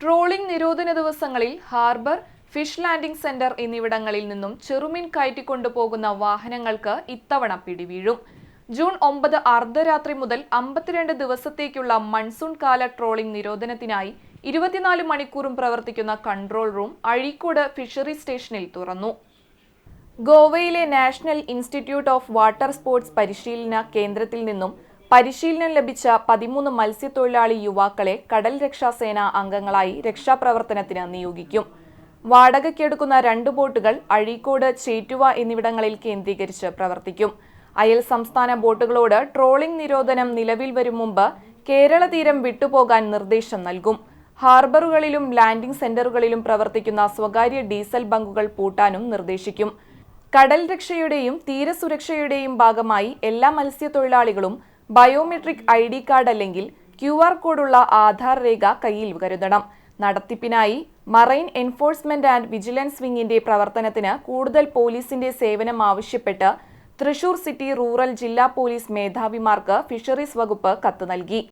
Trawling നിരോധന ദിവസങ്ങളിൽ harbour fish landing centre എന്നിവിടങ്ങളിൽ നിന്നും ചെറുമീൻ കയറ്റിക്കൊണ്ടുപോകുന്ന വാഹനങ്ങൾക്ക് ഇത്തവണ പിടിവീഴും. ജൂൺ ഒമ്പത് അർദ്ധരാത്രി മുതൽ അമ്പത്തിരണ്ട് ദിവസത്തേക്കുള്ള മൺസൂൺ കാല ട്രോളിംഗ് നിരോധനത്തിനായി ഇരുപത്തിനാല് മണിക്കൂറും പ്രവർത്തിക്കുന്ന കൺട്രോൾ റൂം അഴീക്കോട് ഫിഷറി സ്റ്റേഷനിൽ തുറന്നു. ഗോവയിലെ National Institute of Water Sports പരിശീലന കേന്ദ്രത്തിൽ നിന്നും പരിശീലനം ലഭിച്ച പതിമൂന്ന് മത്സ്യത്തൊഴിലാളി യുവാക്കളെ കടൽ രക്ഷാസേന അംഗങ്ങളായി രക്ഷാപ്രവർത്തനത്തിന് നിയോഗിക്കും. വാടകയ്ക്കെടുക്കുന്ന രണ്ട് ബോട്ടുകൾ അഴീക്കോട് ചേറ്റുവ എന്നിവിടങ്ങളിൽ കേന്ദ്രീകരിച്ച് പ്രവർത്തിക്കും. അയൽ സംസ്ഥാന ബോട്ടുകളോട് ട്രോളിംഗ് നിരോധനം നിലവിൽ വരും മുമ്പ് കേരള തീരം വിട്ടുപോകാൻ നിർദ്ദേശം നൽകും. ഹാർബറുകളിലും ലാൻഡിംഗ് സെന്ററുകളിലും പ്രവർത്തിക്കുന്ന സ്വകാര്യ ഡീസൽ ബങ്കുകൾ പൂട്ടാനും നിർദ്ദേശിക്കും. കടൽ രക്ഷയുടെയും തീരസുരക്ഷയുടെയും ഭാഗമായി എല്ലാ മത്സ്യത്തൊഴിലാളികളും ബയോമെട്രിക് ഐ ഡി കാർഡ് അല്ലെങ്കിൽ ക്യു ആർ കോഡുള്ള ആധാർ രേഖ കയ്യിൽ കരുതണം. നടത്തിപ്പിനായി മറൈൻ എൻഫോഴ്സ്മെന്റ് ആൻഡ് വിജിലൻസ് വിങ്ങിന്റെ പ്രവർത്തനത്തിന് കൂടുതൽ പോലീസിന്റെ സേവനം ആവശ്യപ്പെട്ട് തൃശൂർ സിറ്റി റൂറൽ ജില്ലാ പോലീസ് മേധാവിമാർക്ക് ഫിഷറീസ് വകുപ്പ് കത്ത് നൽകി.